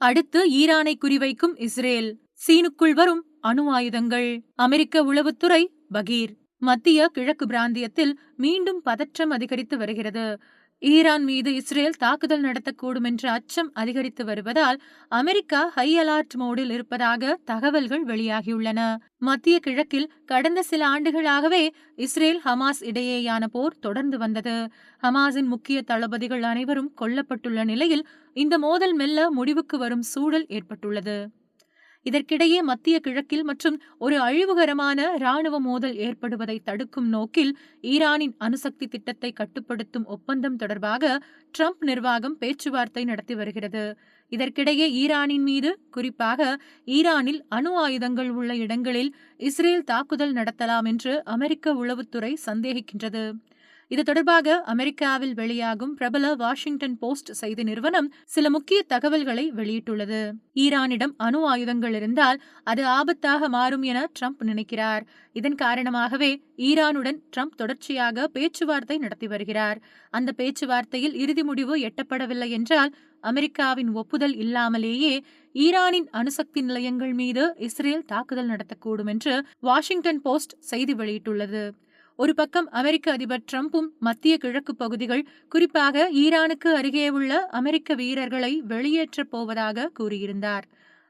அடுத்து ஈரானை குறிவைக்கும் இஸ்ரேல். சீனுக்குள் வரும் அணு ஆயுதங்கள். அமெரிக்க உளவுத்துறை பகீர். மத்திய கிழக்கு பிராந்தியத்தில் மீண்டும் பதற்றம் அதிகரித்து வருகிறது. ஈரான் மீது இஸ்ரேல் தாக்குதல் நடத்தக்கூடும் என்ற அச்சம் அதிகரித்து வருவதால் அமெரிக்கா ஹை அலர்ட் மோடில் இருப்பதாக தகவல்கள் வெளியாகியுள்ளன. மத்திய கிழக்கில் கடந்த சில ஆண்டுகளாகவே இஸ்ரேல் ஹமாஸ் இடையேயான போர் தொடர்ந்து வந்தது. ஹமாஸின் முக்கிய தளபதிகள் அனைவரும் கொல்லப்பட்டுள்ள நிலையில் இந்த மோதல் மெல்ல முடிவுக்கு வரும் சூழல் ஏற்பட்டுள்ளது. இதற்கிடையே மத்திய கிழக்கில் மற்றும் ஒரு அழிவுகரமான ராணுவ மோதல் ஏற்படுவதை தடுக்கும் நோக்கில் ஈரானின் அணுசக்தி திட்டத்தை கட்டுப்படுத்தும் ஒப்பந்தம் தொடர்பாக ட்ரம்ப் நிர்வாகம் பேச்சுவார்த்தை நடத்தி வருகிறது. இதற்கிடையே ஈரானின் மீது குறிப்பாக ஈரானில் அணு ஆயுதங்கள் உள்ள இடங்களில் இஸ்ரேல் தாக்குதல் நடத்தலாம் என்று அமெரிக்க உளவுத்துறை சந்தேகிக்கின்றது. இது தொடர்பாக அமெரிக்காவில் வெளியாகும் பிரபல வாஷிங்டன் போஸ்ட் செய்தி நிறுவனம் சில முக்கிய தகவல்களை வெளியிட்டுள்ளது. ஈரானிடம் அணு ஆயுதங்கள் இருந்தால் அது ஆபத்தாக மாறும் என ட்ரம்ப் நினைக்கிறார். இதன் காரணமாகவே ஈரானுடன் ட்ரம்ப் தொடர்ச்சியாக பேச்சுவார்த்தை நடத்தி வருகிறார். அந்த பேச்சுவார்த்தையில் இறுதி முடிவு எட்டப்படவில்லை என்றால் அமெரிக்காவின் ஒப்புதல் இல்லாமலேயே ஈரானின் அணுசக்தி நிலையங்கள் மீது இஸ்ரேல் தாக்குதல் நடத்தக்கூடும் என்று வாஷிங்டன் போஸ்ட் செய்தி வெளியிட்டுள்ளது. ஒரு பக்கம் அமெரிக்க அதிபர் டிரம்பும் மத்திய கிழக்கு பகுதிகள் குறிப்பாக ஈரானுக்கு அருகே உள்ள அமெரிக்க வீரர்களை வெளியேற்றப் போவதாக கூறியிருந்தார்.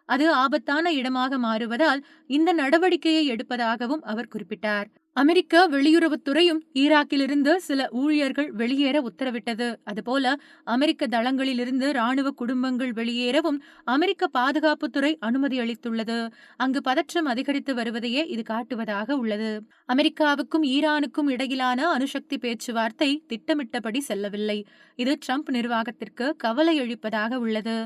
அது ஆபத்தான இடமாக மாறுவதால் இந்த நடவடிக்கையை எடுப்பதாகவும் அவர் குறிப்பிட்டார். அமெரிக்க வெளியுறவுத்துறையும் ஈராக்கிலிருந்து சில ஊழியர்கள் வெளியேற உத்தரவிட்டது. அதுபோல அமெரிக்க தளங்களிலிருந்து ராணுவ குடும்பங்கள் வெளியேறவும் அமெரிக்க பாதுகாப்புத்துறை அனுமதி அளித்துள்ளது. அங்கு பதற்றம் அதிகரித்து வருவதையே இது காட்டுவதாக உள்ளது. அமெரிக்காவுக்கும் ஈரானுக்கும் இடையிலான அணுசக்தி பேச்சுவார்த்தை திட்டமிட்டபடி செல்லவில்லை. இது ட்ரம்ப் நிர்வாகத்திற்கு கவலை அளிப்பதாக உள்ளது.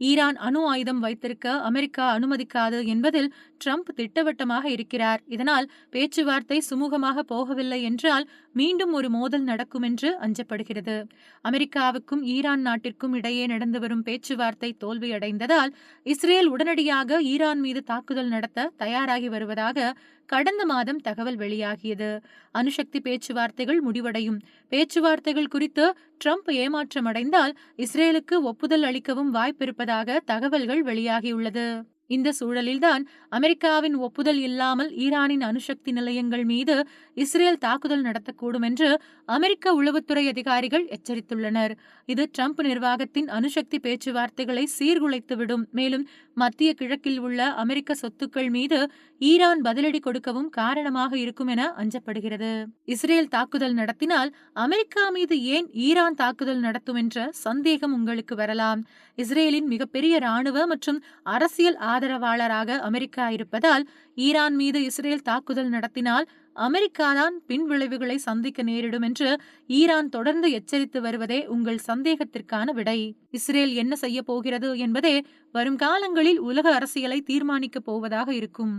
ஈரான் அணு ஆயுதம் வைத்திருக்க அமெரிக்கா அனுமதிக்காது என்பதில் ட்ரம்ப் திட்டவட்டமாக இருக்கிறார். இதனால் பேச்சுவார்த்தை சுமூகமாக போகவில்லை என்றால் மீண்டும் ஒரு மோதல் நடக்கும் என்று அஞ்சப்படுகிறது. அமெரிக்காவுக்கும் ஈரான் நாட்டிற்கும் இடையே நடந்து வரும் பேச்சுவார்த்தை தோல்வியடைந்ததால் இஸ்ரேல் உடனடியாக ஈரான் மீது தாக்குதல் நடத்த தயாராகி வருவதாக கடந்த மாதம் தகவல் வெளியாகியது. அணுசக்தி பேச்சுவார்த்தைகள் முடிவடையும். பேச்சுவார்த்தைகள் குறித்து ட்ரம்ப் ஏமாற்றமடைந்தால் இஸ்ரேலுக்கு ஒப்புதல் அளிக்கவும் வாய்ப்பிருப்பதாக தகவல்கள் வெளியாகியுள்ளது. இந்த சூழலில்தான் அமெரிக்காவின் ஒப்புதல் இல்லாமல் ஈரானின் அணுசக்தி நிலையங்கள் மீது இஸ்ரேல் தாக்குதல் நடத்தக்கூடும் என்று அமெரிக்க உளவுத்துறை அதிகாரிகள் எச்சரித்துள்ளனர். இது டிரம்ப் நிர்வாகத்தின் அணுசக்தி பேச்சுவார்த்தைகளை சீர்குலைத்துவிடும். மேலும் மத்திய கிழக்கில் உள்ள அமெரிக்க சொத்துக்கள் மீது ஈரான் பதிலடி கொடுக்கவும் காரணமாக இருக்கும் என அஞ்சப்படுகிறது. இஸ்ரேல் தாக்குதல் நடத்தினால் அமெரிக்கா மீது ஏன் ஈரான் தாக்குதல் நடத்தும் என்ற சந்தேகம் உங்களுக்கு வரலாம். இஸ்ரேலின் மிகப்பெரிய ராணுவ மற்றும் அரசியல் ஆதரவாளராக அமெரிக்கா இருப்பதால் ஈரான் மீது இஸ்ரேல் தாக்குதல் நடத்தினால் அமெரிக்காதான் பின் விளைவுகளை சந்திக்க நேரிடும் என்று ஈரான் தொடர்ந்து எச்சரித்து வருவதே உங்கள் சந்தேகத்திற்கான விடை. இஸ்ரேல் என்ன செய்ய போகிறது என்பதே வரும் காலங்களில் உலக அரசியலை தீர்மானிக்கப் போவதாக இருக்கும்.